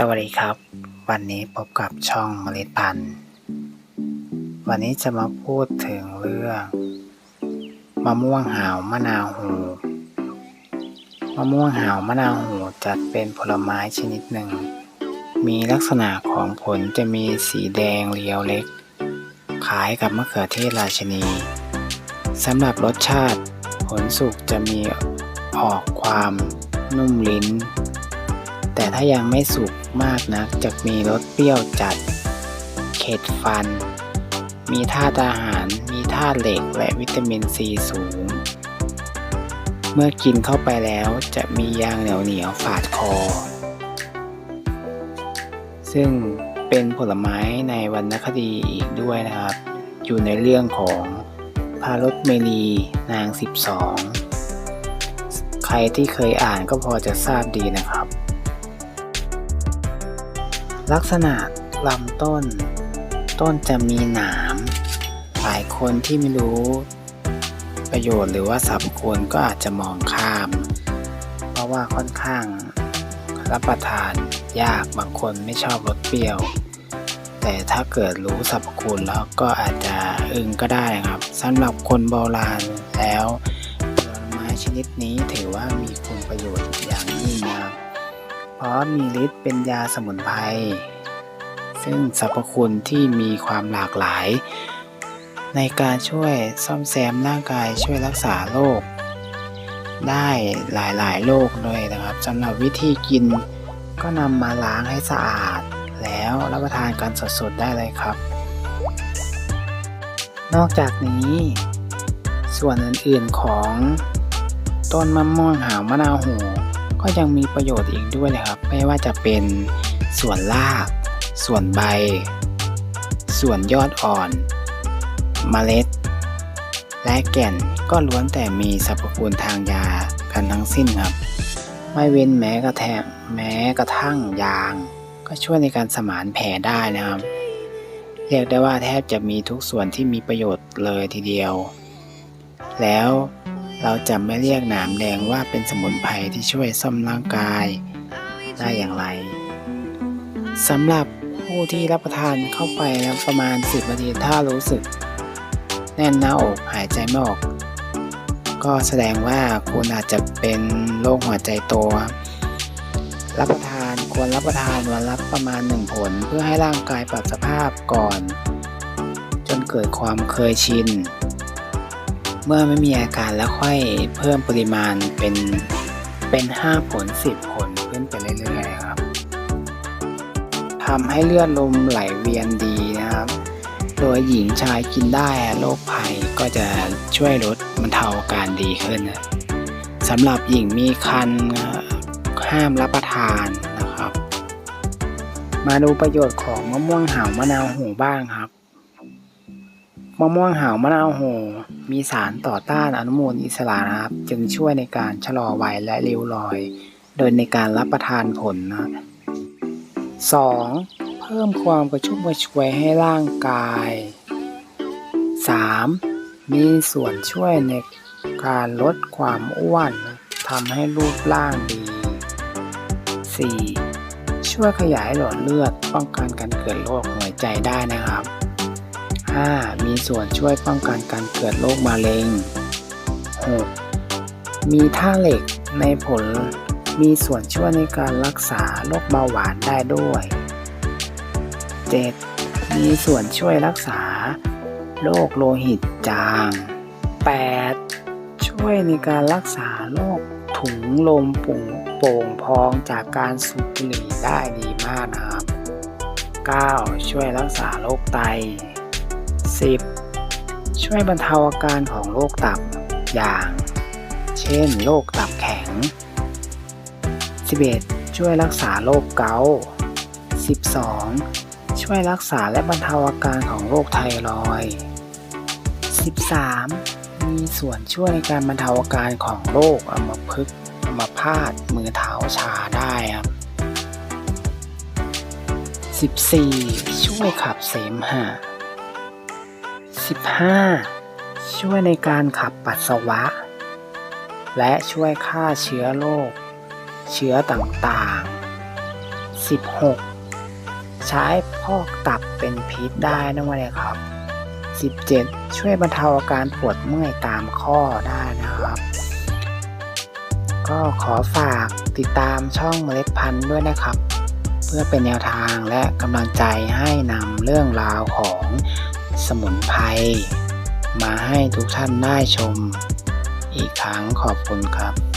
สวัสดีครับ วันนี้พบกับช่องเมล็ดพันธุ์วันนี้จะมาพูดถึงเรื่องมะม่วงหาวมะนาวหูมะม่วงหาวมะนาวหูจัดเป็นผลไม้ชนิดหนึ่ง มีลักษณะของผลจะมีสีแดงเรียวเล็กคล้ายกับมะเขือเทศราชนีสำหรับรสชาติ ผลสุกจะมีออกความนุ่มลิ้น แต่ถ้ายังไม่สุก มากนักจะมีรสเปรี้ยวจัด เข็ดฟัน มีธาตุอาหาร มีธาตุเหล็กและวิตามินซีสูง เมื่อกินเข้าไปแล้วจะมียางเหนียวเหนียวฝาดคอ ซึ่งเป็นผลไม้ในวรรณคดีอีกด้วยนะครับ อยู่ในเรื่องของพารสเมลีนาง 12 ใครที่เคยอ่านก็พอจะทราบดีนะครับ ลักษณะลำต้น ต้นจะมีหนาม หลายคนที่ไม่รู้ประโยชน์หรือว่าสรรพคุณก็อาจจะมองข้าม เพราะว่าค่อนข้างรับประทานยากบางคนไม่ชอบรสเปรี้ยว แต่ถ้าเกิดรู้สรรพคุณแล้วก็อาจจะอึ้งก็ได้ครับสำหรับคนโบราณแล้วผลไม้ชนิดนี้ถือว่ามีคุณประโยชน์อย่างยิ่งนะครับ เพราะมีฤทธิ์เป็นยาสมุนไพร ซึ่งสรรพคุณที่มีความหลากหลาย ในการช่วยซ่อมแซมร่างกายช่วยรักษาโรคได้หลายๆโรคเลยนะครับสำหรับวิธีกินก็นำมาล้างให้สะอาด แล้วรับประทานกันสดๆได้เลยครับ นอกจากนี้ ส่วนอื่นๆของต้นมะม่วงหาวมะนาวหู ก็ยังมีประโยชน์อีกด้วยนะครับ ไม่ว่าจะเป็นส่วนราก ส่วนใบ ส่วนยอดอ่อนเมล็ด และแก่นก็ล้วนแต่มีสรรพคุณทางยากันทั้งสิ้นครับ ไม่เว้นแม้กระแทงแม้กระทั่งยาง ก็ช่วยในการสมานแผลได้นะครับ เรียกได้ว่าแทบจะมีทุกส่วนที่มีประโยชน์เลยทีเดียว แล้ว เราจะไม่เรียกหนามแดงว่าเป็นสมุนไพรที่ช่วยซ่อมร่างกาย ได้อย่างไรสำหรับผู้ที่รับประทานเข้าไปแล้วประมาณ 10 นาทีถ้ารู้สึก แน่นหน้าอกหายใจไม่ออก ก็แสดงว่าคุณอาจจะเป็นโรคหัวใจโตครับรับประทานควรรับประทานวันละประมาณ 1 ผล เพื่อให้ร่างกายปรับสภาพก่อน จนเกิดความเคยชิน เมื่อไม่มีอาการแล้วค่อยเพิ่มปริมาณเป็นเป็น 5 ผล 10 ผลขึ้นไปเรื่อยๆครับทำให้เลือดลมไหลเวียนดีนะครับ โดยหญิงชายกินได้โรคภัยก็จะช่วยลดบรรเทาการดีขึ้นนะสำหรับหญิงมีคันห้ามรับประทานนะครับ มาดูประโยชน์ของมะม่วงหาวมะนาวหูบ้างครับ มะม่วงหาวมะนาวโห มีสารต่อต้านอนุมูลอิสระนะครับ จึงช่วยในการชะลอวัยและริ้วรอย โดยในการรับประทานผลนะ 2. เพิ่มความกระชุ่มกระชวยให้ร่างกาย 3. มีส่วนช่วยในการลดความอ้วนทำให้รูปร่างดี 4. ช่วยขยายหลอดเลือดป้องกันการเกิดโรคหัวใจได้นะครับ 5. มีส่วนช่วยป้องกันการเกิดโรคมะเร็ง 6. มีท่าเหล็กในผล มีส่วนช่วยในการรักษาโรคเบาหวานได้ด้วย 7. มีส่วนช่วยรักษาโรคโลหิตจาง 8. ช่วยในการรักษาโรคถุงลมโป่งโป่งพองจากการสูบบุหรี่ได้ดีมากนะครับ 9. ช่วยรักษาโรคไต 10. ช่วยบรรเทาอาการของโรคตับอย่าง เช่นโรคตับแข็ง 11. ช่วยรักษาโรคเกาต์ 12. ช่วยรักษาและบรรเทาอาการของโรคไทรอยด์ 13. มีส่วนช่วยในการบรรเทาอาการของโรคอัมพฤกษ์อัมพาตมือเท้าชาได้ครับ 14. ช่วยขับเสมหะ 15. ช่วยในการขับปัสสาวะ และช่วยฆ่าเชื้อโรคเชื้อต่างๆ 16 ใช้พอกตับเป็นพิษได้นะวะเนี่ยครับ 17 ช่วยบรรเทาอาการปวดเมื่อยตามข้อได้นะครับ ก็ขอฝากติดตามช่องเมล็ดพันธุ์ด้วยนะครับ เพื่อเป็นแนวทางและกำลังใจให้นำเรื่องราวของ สมุนไพรมาให้ทุกท่านได้ชม อีกครั้งขอบคุณครับ